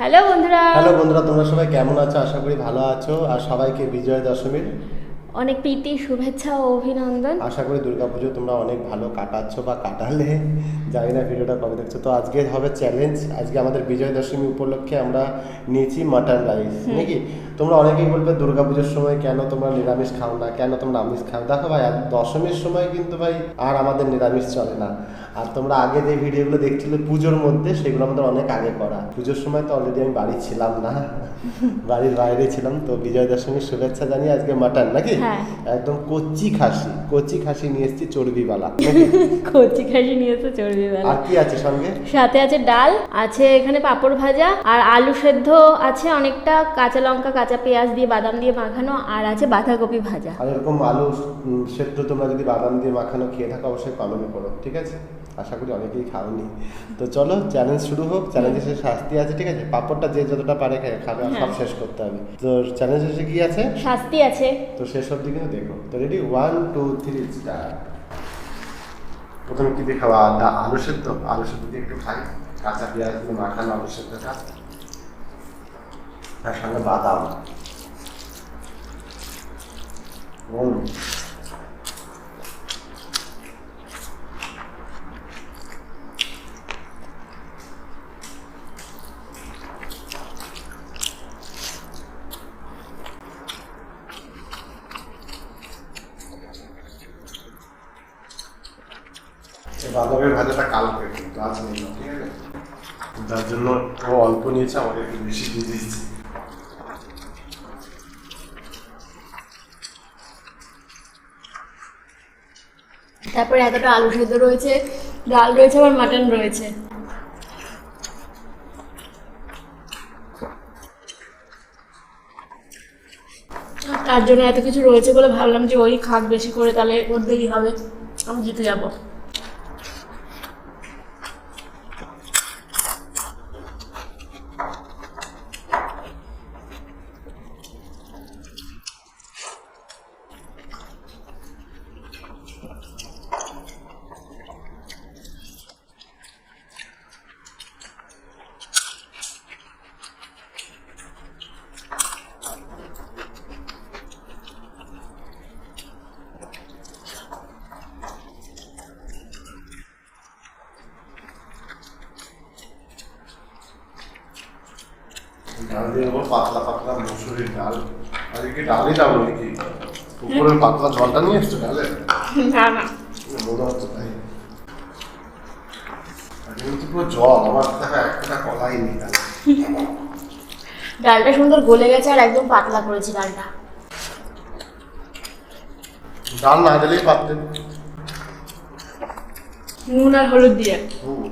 Hello বন্ধুরা। Hello বন্ধুরা তোমরা সবাই কেমন আছো? আশা করি ভালো আছো। আর সবাইকে বিজয় দশমীর। অনেক প্রীতি শুভেচ্ছা ও অভিনন্দন। আশা করি দুর্গাপুজো তোমরা অনেক ভালো কাটাচ্ছ বা কাটালে। জানি না ভিডিওটা কবে দেখছ। তো আজকে হবে চ্যালেঞ্জ আজকে আমাদের বিজয় দশমী উপলক্ষে আমরা নিয়েছি মাটন রাইস নাকি? তোমরা অনেকেই বলবে দুর্গাপুজোর সময় কেন তোমরা নিরামিষ খাও না? কেন তোমরা আমিষ খাও? দেখো ভাই আজ দশমীর সময় কিন্তু ভাই আর আমাদের নিরামিষ চলে না। আর তোমরা আগে যে ভিডিওগুলো দেখছিলে পুজোর মধ্যে সেগুলো আমাদের অনেক আগে করা। পুজোর সময় তো অলরেডি আমি বাড়ি ছিলাম না। বাড়ির বাইরে ছিলাম তো বিজয় দশমীর শুভেচ্ছা জানিয়ে আজকে মাটন নাকি? হ্যাঁ। একদম কচি খাসি কচি খাসি নিয়ে এসেছি চর্বিওয়ালা? কচি খাসি নিয়ে এসেছি চর্বি আর কি আছে সঙ্গে? সাথে আছে ডাল আছে এখানে পাঁপড় ভাজা আর আলু সেদ্ধ আছে অনেকটা কাঁচা লঙ্কা কাঁচা পেঁয়াজ দিয়ে বাদাম দিয়ে মাখানো আর আছে বাঁধাকপি ভাজা। আর এরকম আলু সেদ্ধ তোমরা যদি বাদাম দিয়ে মাখানো খেয়ে থাকো অবশ্যই কমেন্ট করো ঠিক আছে? আশা করি অনেকেই খাওনি। তো চলো চ্যালেঞ্জ শুরু হোক চ্যালেঞ্জে শেষে শাস্তি আছে ঠিক আছে? পাপড়টা যে যতটা পারে খাবে সব হ্যাঁ। শেষ করতে হবে। তো চ্যালেঞ্জ শেষে কি আছে? শাস্তি আছে। তো শেষ অবধি কিন্তু দেখো। তো ready one two three start প্রথমে কি দিয়ে খাওয়া আলু সেদ্ধ? আলু সেদ্ধ দিয়ে একটু খাই কাঁচা পেঁয়াজ দিয়ে মাখানো আলু সেদ্ধটা। তার সঙ্গে বাদাম। হুম বাদামের ভাজাটা কালকে কিন্তু আজ নেই ঠিক আছে? যার জন্য ও অল্প নিয়েছে আমাকে একটু বেশি দিয়ে দিয়েছে। তারপরে এতটা আলু সেদ্ধ রয়েছে, ডাল রয়েছে, আবার মাটন রয়েছে। তার জন্য এত কিছু রয়েছে বলে ভাবলাম যে ওই খাক বেশি করে, তাহলে ওর দেরি হবে, আমি জিতে যাব। ডাল দিয়ে দেবো পাতলা পাতলা মুসুরির ডাল। আজকে ডালই দাও নাকি উপরের পাতলা জলটা নিয়ে এসছো ডালে? না না। মনে হচ্ছে তাই। আজকে কিন্তু পুরো জল আমার দেখা একটা কলাই নেই ডালটা সুন্দর গলে গেছে আর একদম পাতলা করেছি ডালটা। ডাল না দিলেই পারতেন নুন আর হলুদ দিয়ে। হুম।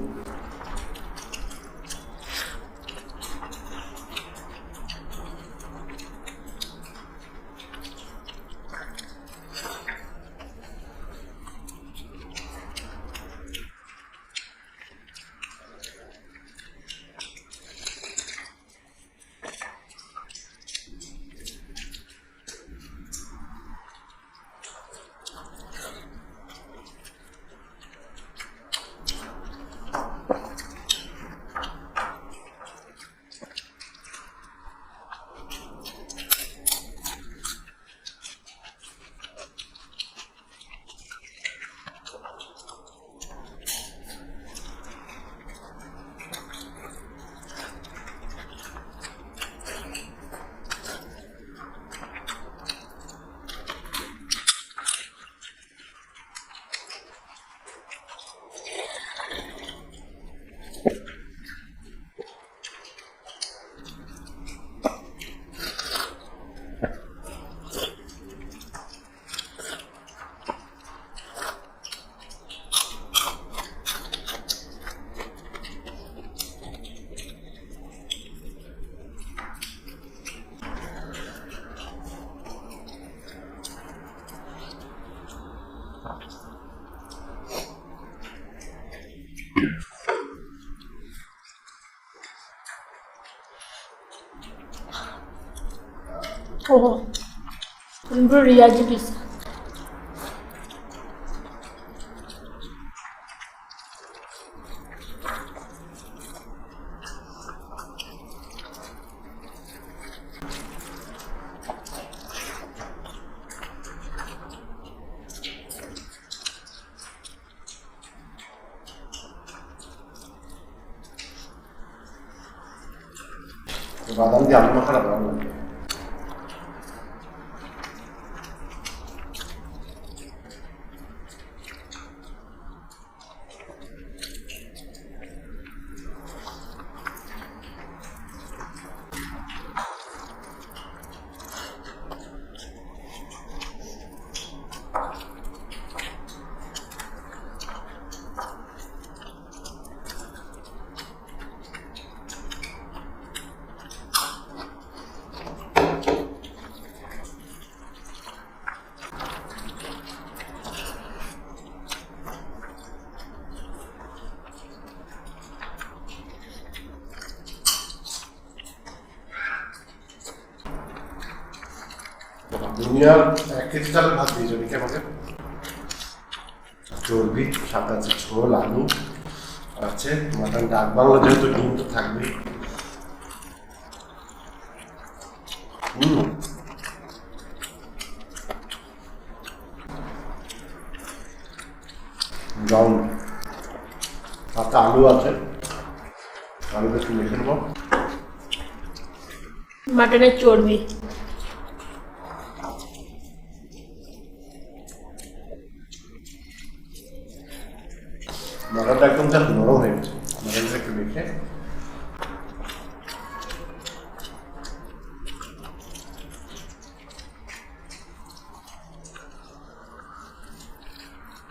저거 인물 이야기도 있어. 나 남기 안 먹으라고 하는 거야. লাগে দুনিয়ার এক কেজি চালের ভাত দিয়েছ নাকি আমাকে চর্বি সাথে আছে ঝোল, আলু আছে মাটন ডাক বাংলা যেহেতু ডিম তো থাকবেই। হুম। ব্রাউন সাথে আলু আছে। আলু একটু মেখে নেব। মাটনের চর্বি।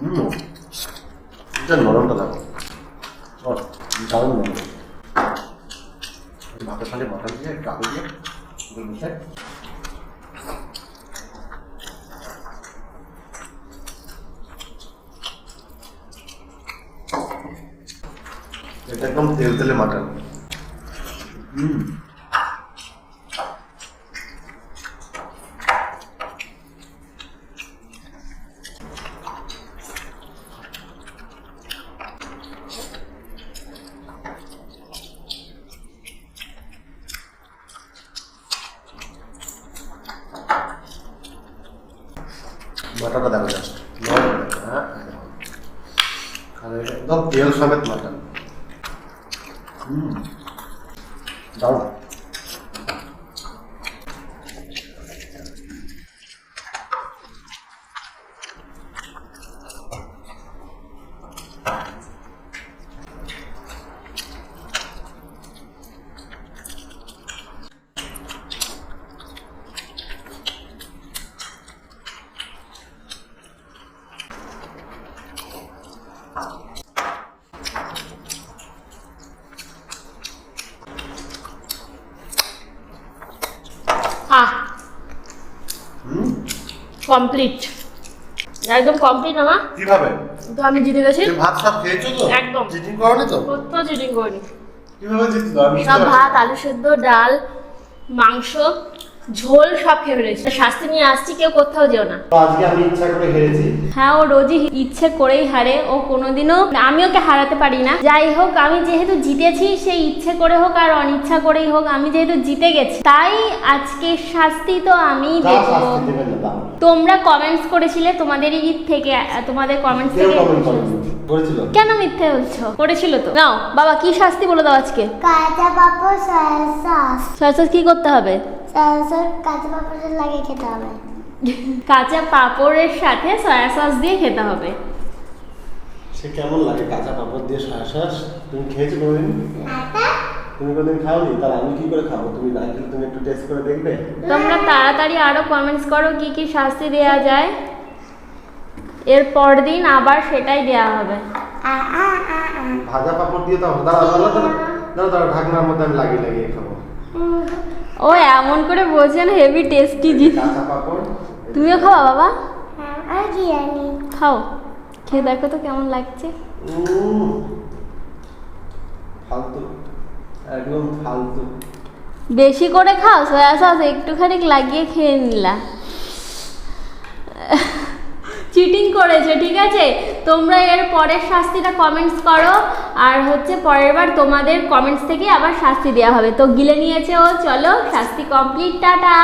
হুম। এটা নরমটা দেখো। দারুণ নরম। ভাতের সঙ্গে মাটন দিয়ে আলু দিয়ে মিশে এটা একদম তেল তেলে মাটন হুম মাটনটা দেখো জাস্ট হ্যাঁ আর এটা একদম তেল সমেত মাটন হুম দারুণ আহ হুম কমপ্লিট একদম কমপ্লিট আমার কীভাবে? তো আমি জিতে গেছি। তুমি ভাত সব খেয়েছো তো? একদম। চিটিং করনি তো? কোথাও চিটিং করিনি। কীভাবে জিতলো? আমি সব ভাত আলু সেদ্ধ ডাল মাংস ঝোল সব খেয়ে ফেলেছি। শাস্তি নিয়ে আসছি কেউ কোথাও যেও না। আজকে আমি ইচ্ছা করে হেরেছি। হ্যাঁ ও রোজই ইচ্ছে করেই হারে। ও কোনোদিনও আমি ওকে হারাতে পারি না। যাই হোক আমি যেহেতু জিতেছি সেই ইচ্ছে করে হোক আর অনিচ্ছা করেই হোক আমি যেহেতু জিতে গেছি তাই আজকে শাস্তি তো আমি দেবো। তোমরা কমেন্টস করেছিলে তোমাদের ঈদ থেকে তোমাদের কমেন্টস থেকে কেন মিথ্যে বলছো? করেছিল তো। নাও বাবা কি শাস্তি বলে দাও আজকে? কাঁচা পাপড় সয়া সস কি করতে হবে? কাঁচা পাপড়ের লাগে খেতে হবে। কাঁচা পাঁপড়ের সাথে সয়া সস দিয়ে খেতে হবে। সে কেমন লাগে? কাঁচা পাপড় দিয়ে তুমি খেয়েছো কোনোদিন? তুমি কোনদিন খাওনি? তাহলে আমি কি করে খাব? তুমি না খেলে তুমি একটু টেস্ট করে দেখবে। তোমরা তাড়াতাড়ি আরও কমেন্টস করো কি কি শাস্তি দেওয়া যায়। এর পরদিন আবার সেটাই দেওয়া হবে। ভাজা পাপড় দিয়ে তো দাঁড়া দাঁড়া দাঁড়া দাঁড়া ঢাকনার মধ্যে আমি লাগিয়ে লাগিয়ে খাব। ও এমন করে বলছেন হেভি টেস্টি জিনিস। কাঁচা পাপড় তুমিও খাও বাবা? হ্যাঁ, খাও। খেয়ে দেখো তো কেমন লাগছে। ফালতু। একদম ফালতু। বেশি করে খাও সয়া সস একটুখানি লাগিয়ে খেয়ে নিলা। চিটিং করেছে, ঠিক আছে? তোমরা এর পরের শাস্তিটা কমেন্টস করো, আর হচ্ছে পরের বার তোমাদের কমেন্টস থেকে আবার শাস্তি দেওয়া হবে। তো গিলে নিয়েছে ও, চলো, শাস্তি কমপ্লিট টাটা!